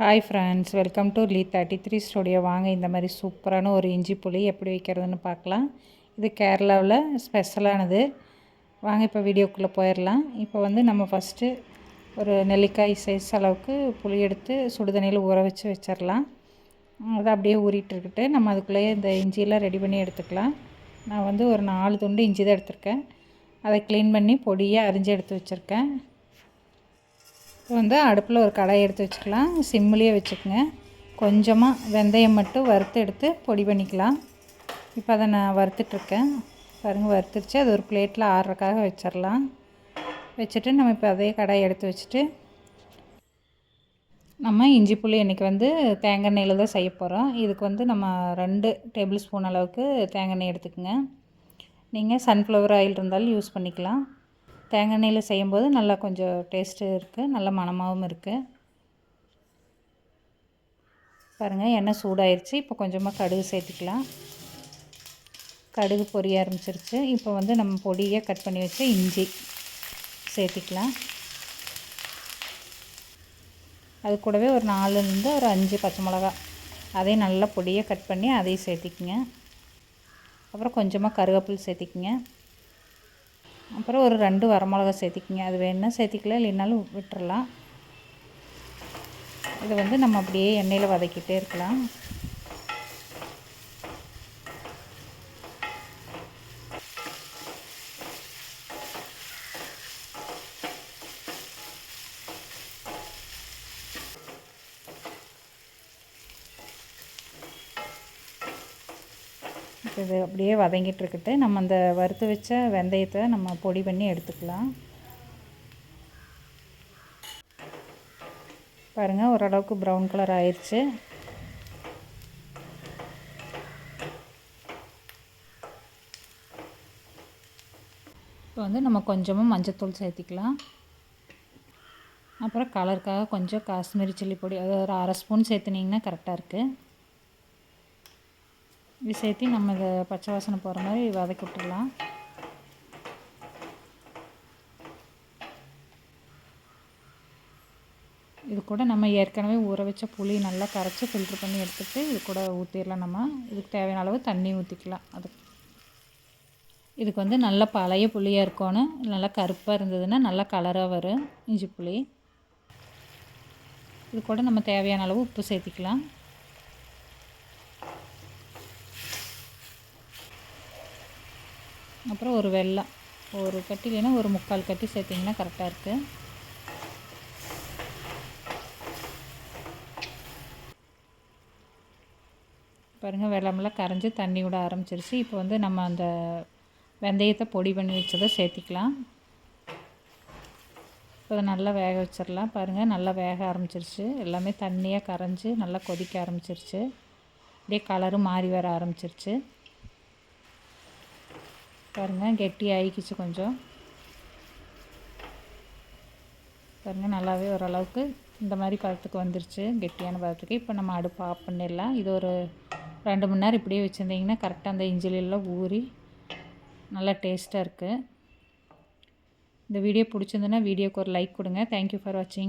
Hi friends welcome to Lee thirty three studio வாங்க இந்த மாதிரி சூப்பரான ஒரு இஞ்சி புளி எப்படி வைக்கிறதுன்னு பார்க்கலாம். இது கேரளாவில் ஸ்பெஷலானது வாங்க இப்போ வீடியோக்குள்ளே போயிடலாம் இப்போ வந்து நம்ம ஃபஸ்ட்டு ஒரு நெல்லிக்காய் சைஸ் அளவுக்கு புளி எடுத்து சுடுதண்ணியில் ஊற வச்சு வச்சிடலாம் அதை அப்படியே ஊறிட்டுருக்கிட்டு நம்ம அதுக்குள்ளேயே இந்த இஞ்சியெல்லாம் ரெடி பண்ணி எடுத்துக்கலாம். நான் வந்து ஒரு நாலு துண்டு இஞ்சி தான் எடுத்திருக்கேன். அதை க்ளீன் பண்ணி பொடியாக அரிஞ்சு எடுத்து வச்சுருக்கேன். இப்போ வந்து அடுப்பில் ஒரு கடாய் எடுத்து வச்சுக்கலாம். சிம்மிலேயே வச்சுக்கோங்க. கொஞ்சமாக வெந்தயம் மட்டும் வறுத்து எடுத்து பொடி பண்ணிக்கலாம். இப்போ அதை நான் வறுத்துட்ருக்கேன். பாருங்கள் வறுத்துருச்சு. அது ஒரு பிளேட்டில் ஆறுறக்காக வச்சிடலாம் வச்சுட்டு நம்ம இப்போ அதே கடாய் எடுத்து வச்சுட்டு நம்ம இஞ்சி புளி இன்றைக்கி வந்து தேங்காய் எண்ணெயில் தான் செய்ய போகிறோம் இதுக்கு வந்து நம்ம ரெண்டு டேபிள் ஸ்பூன் அளவுக்கு தேங்காய் எண்ணெய் எடுத்துக்கோங்க. நீங்கள் சன்ஃப்ளவர் ஆயில் இருந்தாலும் யூஸ் பண்ணிக்கலாம். தேங்காய் எண்ணெயில் செய்யும்போது நல்லா கொஞ்சம் டேஸ்ட்டு இருக்குது நல்ல மணமாகவும் இருக்குது பாருங்கள் எண்ணெய் சூடாயிருச்சு. இப்போ கொஞ்சமாக கடுகு சேர்த்துக்கலாம். கடுகு பொரிய ஆரம்பிச்சிருச்சு. இப்போ வந்து நம்ம பொடியை கட் பண்ணி வச்ச இஞ்சி சேர்த்திக்கலாம். அது கூடவே ஒரு நாலுலேருந்து ஒரு அஞ்சு பச்சை மிளகா. அதையும் நல்லா பொடியை கட் பண்ணி அதையும் சேர்த்திக்கிங்க. அப்புறம் கொஞ்சமாக கருவேப்பில் சேர்த்திக்கிங்க. அப்புறம் ஒரு ரெண்டு வரமிளகா சேர்த்திக்கிங்க. அது வேணுன்னா சேர்த்திக்கலாம் இல்லைனாலும் விட்டுறலாம். இதை வந்து நம்ம அப்படியே எண்ணெயில் வதக்கிட்டே இருக்கலாம். இது அப்படியே வதங்கிட்டு இருக்கட்டு நம்ம அந்த வறுத்து வச்ச வெந்தயத்தை நம்ம பொடி பண்ணி எடுத்துக்கலாம். பாருங்கள் ஓரளவுக்கு ப்ரௌன் கலர் ஆயிடுச்சு இப்போ வந்து நம்ம கொஞ்சமாக மஞ்சத்தூள் சேர்த்திக்கலாம். அப்புறம் கலருக்காக கொஞ்சம் காஷ்மீரி சில்லி பொடி அது ஒரு அரை ஸ்பூன் சேர்த்துனிங்கன்னா கரெக்டாக இருக்குது இது சேர்த்து நம்ம இதை பச்சை வாசனை போகிற மாதிரி வதக்கி விட்டுடலாம். இது கூட நம்ம ஏற்கனவே ஊற வச்ச புளி நல்லா கரைச்சி ஃபில்ட்ரு பண்ணி எடுத்துகிட்டு இது கூட ஊற்றிடலாம் நம்ம. இதுக்கு தேவையான அளவு தண்ணி ஊற்றிக்கலாம் அது இதுக்கு வந்து நல்லா பழைய புளியாக இருக்கணும். நல்லா கருப்பாக இருந்ததுன்னா நல்லா கலராக வரும் இஞ்சி புளி. இது கூட நம்ம தேவையான அளவு உப்பு சேர்த்திக்கலாம். அப்புறம் ஒரு வெள்ளம் ஒரு கட்டி இல்லைன்னா ஒரு முக்கால் கட்டி சேர்த்திங்கன்னா கரெக்டாக இருக்குது பாருங்கள் வெள்ளமெல்லாம் கரைஞ்சி தண்ணி விட ஆரம்பிச்சிருச்சு. இப்போ வந்து நம்ம அந்த வெந்தயத்தை பொடி பண்ணி வச்சதை சேர்த்திக்கலாம். இப்போ அதை நல்லா வேக வச்சிடலாம். பாருங்கள் நல்லா வேக ஆரம்பிச்சிருச்சு. எல்லாமே தண்ணியாக கரைஞ்சி நல்லா கொதிக்க ஆரம்பிச்சிருச்சு. அப்படியே கலரும் மாறி வர ஆரம்பிச்சிருச்சு. பாருங்கள் கெட்டி ஆகிக்கிச்சு கொஞ்சம். பாருங்கள் நல்லாவே ஓரளவுக்கு இந்த மாதிரி பதத்துக்கு வந்துருச்சு கெட்டியான பதத்துக்கு. இப்போ நம்ம அடுப்பு ஆஃப் பண்ணிடலாம். இது ஒரு ரெண்டு மணி நேரம் இப்படியே வச்சுருந்தீங்கன்னா கரெக்டாக அந்த இஞ்சிலெல்லாம் ஊறி நல்லா டேஸ்ட்டாக இருக்குது இந்த வீடியோ பிடிச்சிருந்துன்னா வீடியோக்கு ஒரு லைக் கொடுங்க. தேங்க்யூ ஃபார் வாட்சிங்